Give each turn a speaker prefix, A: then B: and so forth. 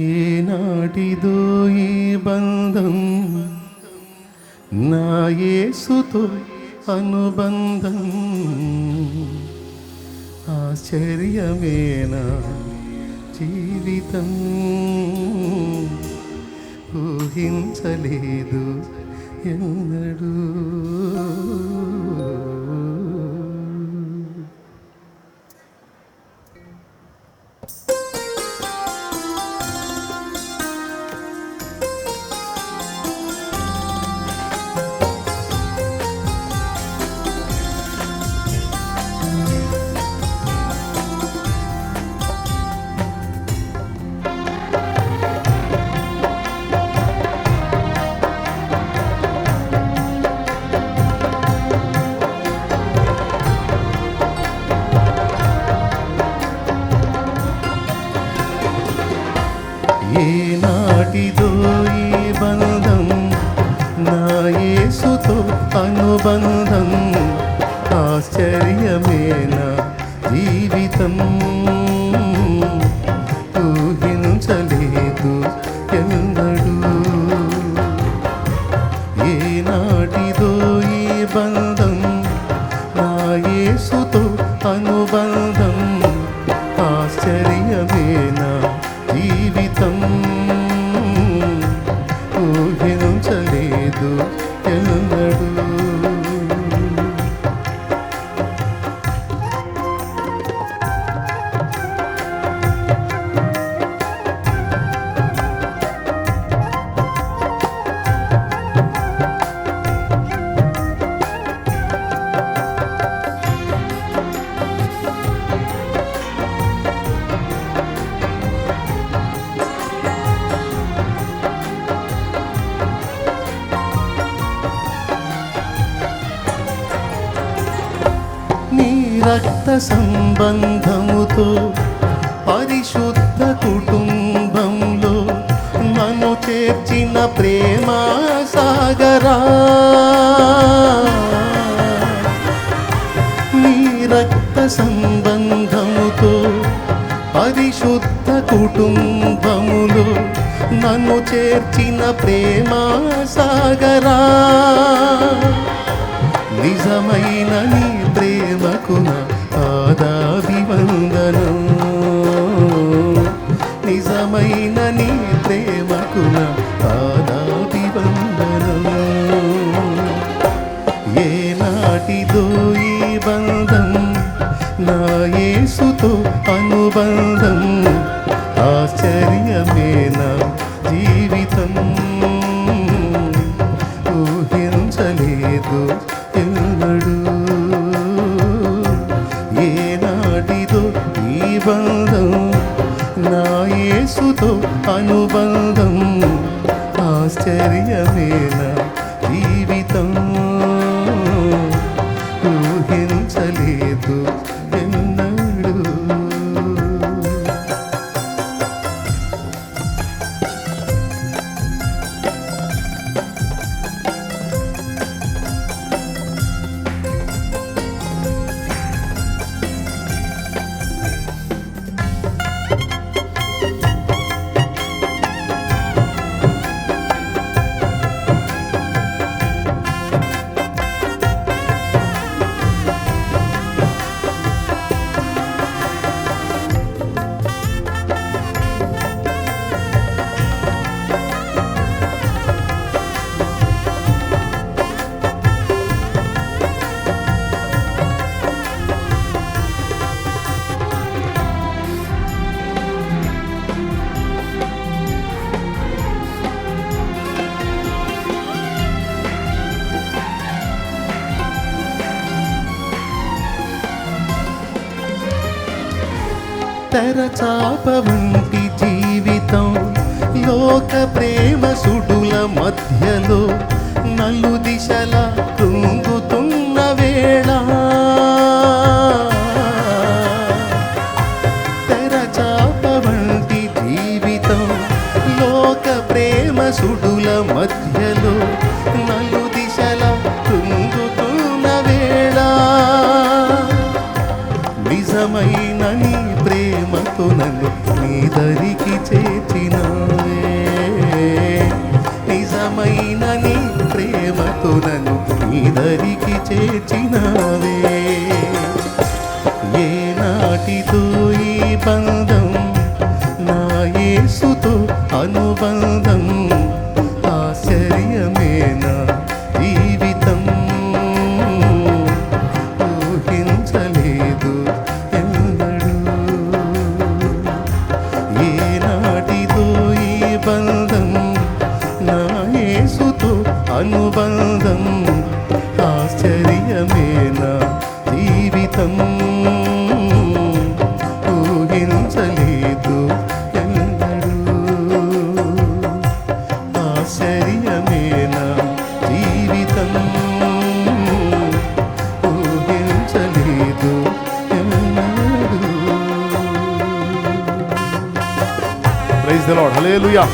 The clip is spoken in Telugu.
A: ఏనాటిదో ఈ బంధం? నా యేసుతో అనుబంధం. ఆశ్చర్యమేనా జీవితం? ఊహించలేదు ఎన్నడూ. ఏనాటిదో ఈ బంధం? నా యేసుతో అనుబంధం. ఆశ్చర్యమేనా జీవితం? ఊహించలేదు ఎన్నడూ. ఏనాటిదో ఈ బంధం? నా యేసుతో అనుబంధం. రక్త సంబంధముతో పరిశుద్ధ కుటుంబంలో నన్ను చేర్చిన ప్రేమ సాగరా. నీ రక్త సంబంధముతో పరిశుద్ధ కుటుంబములు నన్ను చేర్చిన ప్రేమ సాగరా. ప్రేమకు నా ఆదాభివందనం ఈ బంధం? నా యేసుతో అనుబంధం. ఆశ్చర్యమేనా జీవితం. ఊహించలేదు ఎన్నడూ. ఏనాటిదో ఈ బంధం? నా యేసుతో అనుబంధం. తెరచాప వంటి జీవితం. లోక ప్రేమ సుడుల మధ్యలో నలు దిశల కృంగుతున్న వేళ. తెరచాప వంటి జీవితం. లోక ప్రేమ సుడుల మధ్యలో నలు దిశల కృంగుతున్న వేళ. నిజమైన తాకుతూ నన్ను నీ దరికి చేర్చినవే. నిజమైన నీ ప్రేమతో నన్ను నీ దరికి చేర్చినవే. ఏ నాటితో ఈ బంధం నా యేసుతో అనుబంధం అనుబంధం ఆశ్చర్యమేన జీవితం? ఊహించలేదు ఎన్నడూ ఆశ్చర్యమేనా జీవితం? ఊహించలేదు ఎన్నడూ
B: ప్రైజ్ ద లార్డ్. హల్లెలూయా.